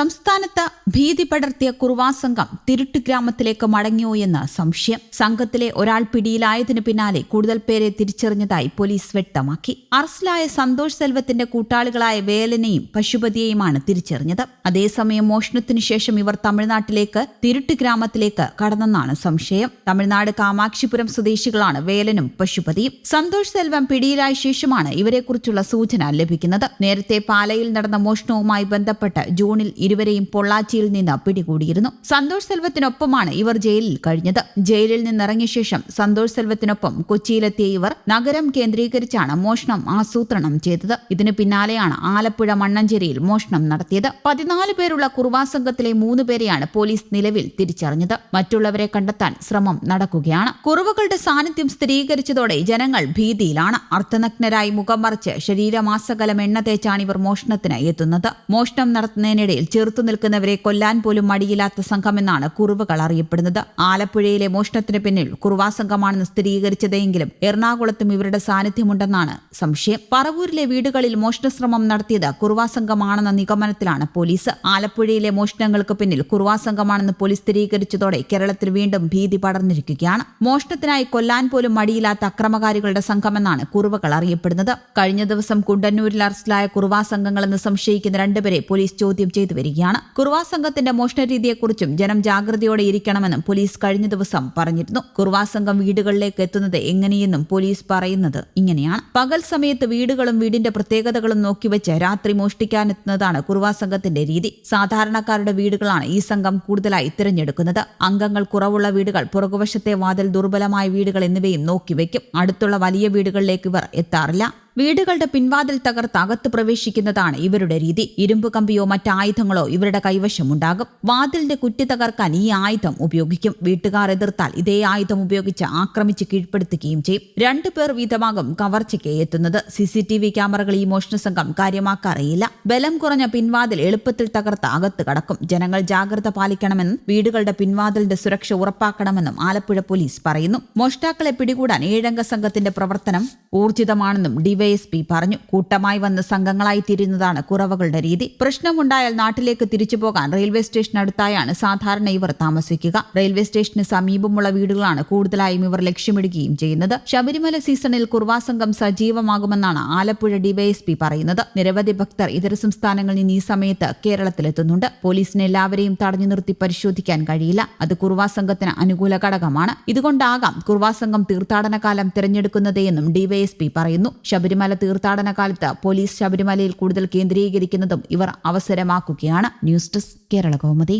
സംസ്ഥാനത്ത് ഭീതി പടർത്തിയ കുറുവാ സംഘം തിരുട്ട് ഗ്രാമത്തിലേക്ക് മടങ്ങിയോ എന്ന് സംശയം. സംഘത്തിലെ ഒരാൾ പിടിയിലായതിനു പിന്നാലെ കൂടുതൽ പേരെ തിരിച്ചറിഞ്ഞതായി പോലീസ് വ്യക്തമാക്കി. അറസ്റ്റിലായ സന്തോഷ് സെൽവത്തിന്റെ കൂട്ടാളികളായ വേലനെയും പശുപതിയെയുമാണ് തിരിച്ചറിഞ്ഞത്. അതേസമയം മോഷണത്തിനു ശേഷം ഇവർ തമിഴ്നാട്ടിലേക്ക് തിരുട്ട് ഗ്രാമത്തിലേക്ക് കടന്നെന്നാണ് സംശയം. തമിഴ്നാട് കാമാക്ഷിപുരം സ്വദേശികളാണ് വേലനും പശുപതിയും. സന്തോഷ് സെൽവം പിടിയിലായ ശേഷമാണ് ഇവരെക്കുറിച്ചുള്ള സൂചന ലഭിക്കുന്നത്. നേരത്തെ പാലയിൽ നടന്ന മോഷണവുമായി ബന്ധപ്പെട്ട് ജൂണിൽ ഇരുവരെയും പൊള്ളാച്ചിയിൽ നിന്ന് പിടികൂടിയിരുന്നു. സന്തോഷ് സെൽവത്തിനൊപ്പമാണ് ഇവർ ജയിലിൽ കഴിഞ്ഞത്. ജയിലിൽ നിന്നിറങ്ങിയ ശേഷം സന്തോഷ് സെൽവത്തിനൊപ്പം കൊച്ചിയിലെത്തിയ ഇവർ നഗരം കേന്ദ്രീകരിച്ചാണ് മോഷണം ആസൂത്രണം ചെയ്തത്. ഇതിനു പിന്നാലെയാണ് ആലപ്പുഴ മണ്ണഞ്ചേരിയിൽ മോഷണം നടത്തിയത്. പതിനാല് പേരുള്ള കുർവാ സംഘത്തിലെ മൂന്ന് പേരെയാണ് പോലീസ് നിലവിൽ തിരിച്ചറിഞ്ഞത്. മറ്റുള്ളവരെ കണ്ടെത്താൻ ശ്രമം നടക്കുകയാണ്. കുറവുകളുടെ സാന്നിധ്യം സ്ഥിരീകരിച്ചതോടെ ജനങ്ങൾ ഭീതിയിലാണ്. അർത്ഥനഗ്നരായി മുഖം മറിച്ച് ശരീരമാസകലം എണ്ണ തേച്ചാണ് ഇവർ മോഷണത്തിന് എത്തുന്നത്. മോഷണം നടത്തുന്നതിനിടയിൽ ചെറുത്തു നിൽക്കുന്നവരെ കൊല്ലാൻ പോലും മടിയില്ലാത്ത സംഘമെന്നാണ് കുറുവകൾ അറിയപ്പെടുന്നത്. ആലപ്പുഴയിലെ മോഷണത്തിന് പിന്നിൽ കുറുവാ സംഘമാണെന്ന് സ്ഥിരീകരിച്ചതെങ്കിലും എറണാകുളത്തും ഇവരുടെ സാന്നിധ്യമുണ്ടെന്നാണ് സംശയം. പറവൂരിലെ വീടുകളിൽ മോഷണശ്രമം നടത്തിയത് കുറുവാ സംഘമാണെന്ന നിഗമനത്തിലാണ് പോലീസ്. ആലപ്പുഴയിലെ മോഷണങ്ങൾക്ക് പിന്നിൽ കുറുവാ സംഘമാണെന്ന് പോലീസ് സ്ഥിരീകരിച്ചതോടെ കേരളത്തിൽ വീണ്ടും ഭീതി പടർന്നിരിക്കുകയാണ്. മോഷണത്തിനായി കൊല്ലാൻ പോലും മടിയില്ലാത്ത അക്രമകാരികളുടെ സംഘമെന്നാണ് കുറുവകൾ അറിയപ്പെടുന്നത്. കഴിഞ്ഞ ദിവസം കുണ്ടന്നൂരിൽ അറസ്റ്റിലായ കുറുവാ സംഘങ്ങളെന്ന് സംശയിക്കുന്ന രണ്ടുപേരെ പോലീസ് ചോദ്യം ചെയ്തു വരികയാണ്. കുർവാ സംഘത്തിന്റെ മോഷണ രീതിയെക്കുറിച്ചും ജനം ജാഗ്രതയോടെ ഇരിക്കണമെന്നും പോലീസ് കഴിഞ്ഞ ദിവസം പറഞ്ഞിരുന്നു. കുർവാ സംഘം വീടുകളിലേക്ക് എത്തുന്നത് എങ്ങനെയെന്നും പോലീസ് പറയുന്നത് ഇങ്ങനെയാണ്. പകൽ സമയത്ത് വീടുകളും വീടിന്റെ പ്രത്യേകതകളും നോക്കിവെച്ച് രാത്രി മോഷ്ടിക്കാനെത്തുന്നതാണ് കുർവാ സംഘത്തിന്റെ രീതി. സാധാരണക്കാരുടെ വീടുകളാണ് ഈ സംഘം കൂടുതലായി തിരഞ്ഞെടുക്കുന്നത്. അംഗങ്ങൾ കുറവുള്ള വീടുകൾ പുറകുവശത്തെ വാതിൽ ദുർബലമായ വീടുകൾ എന്നിവയും നോക്കിവെക്കും. അടുത്തുള്ള വലിയ വീടുകളിലേക്ക് ഇവർ എത്താറില്ല. വീടുകളുടെ പിൻവാതിൽ തകർത്ത് അകത്ത് പ്രവേശിക്കുന്നതാണ് ഇവരുടെ രീതി. ഇരുമ്പ് കമ്പിയോ മറ്റായുധങ്ങളോ ഇവരുടെ കൈവശമുണ്ടാകും വാതിലിന്റെ കുറ്റി തകർക്കാൻ ഈ ആയുധം ഉപയോഗിക്കും. വീട്ടുകാർ എതിർത്താൽ ഇതേ ആയുധം ഉപയോഗിച്ച് ആക്രമിച്ച് കീഴ്പ്പെടുത്തുകയും ചെയ്യും. രണ്ടു പേർ വീതമാകും കവർച്ചയ്ക്ക് എത്തുന്നത്. സി സി ടി വി ക്യാമറകൾ ഈ മോഷണ സംഘം കാര്യമാക്കാറിയില്ല. ബലം കുറഞ്ഞ പിൻവാതിൽ എളുപ്പത്തിൽ തകർത്ത് അകത്ത് കടക്കും. ജനങ്ങൾ ജാഗ്രത പാലിക്കണമെന്നും വീടുകളുടെ പിൻവാതിലിന്റെ സുരക്ഷ ഉറപ്പാക്കണമെന്നും ആലപ്പുഴ പോലീസ് പറയുന്നു. മോഷ്ടാക്കളെ പിടികൂടാൻ ഏഴംഗ സംഘത്തിന്റെ പ്രവർത്തനം ഊർജിതമാണെന്നും ഡിവൈഎസ്പി പറഞ്ഞു. കൂട്ടമായി വന്ന് സംഘങ്ങളായി തിരിയുന്നതാണ് കുറവകളുടെ രീതി. പ്രശ്നമുണ്ടായാൽ നാട്ടിലേക്ക് തിരിച്ചു പോകാൻ റെയിൽവേ സ്റ്റേഷനടുത്തായാണ് സാധാരണ ഇവർ താമസിക്കുക. റെയിൽവേ സ്റ്റേഷന് സമീപമുള്ള വീടുകളാണ് കൂടുതലായും ഇവർ ലക്ഷ്യമിടുകയും ചെയ്യുന്നത്. ശബരിമല സീസണിൽ കുർവാ സംഘം സജീവമാകുമെന്നാണ് ആലപ്പുഴ ഡിവൈഎസ്പി പറയുന്നത്. നിരവധി ഭക്തർ ഇതര സംസ്ഥാനങ്ങളിൽ നിന്ന് ഈ സമയത്ത് കേരളത്തിലെത്തുന്നുണ്ട്. പോലീസിന് എല്ലാവരെയും തടഞ്ഞു നിർത്തി പരിശോധിക്കാൻ കഴിയില്ല. അത് കുർവാ സംഘത്തിന് അനുകൂല ഘടകമാണ്. ഇതുകൊണ്ടാകാം കുർവാ സംഘം തീർത്ഥാടന കാലം തിരഞ്ഞെടുക്കുന്നതെന്നും ഡിവൈഎസ്പി പറയുന്നു. ശബരിമല തീർത്ഥാടന കാലത്ത് പോലീസ് ശബരിമലയിൽ കൂടുതൽ കേന്ദ്രീകരിക്കുന്നതും ഇവർ അവസരമാക്കുകയാണ്. News desk Kerala Kaumudi.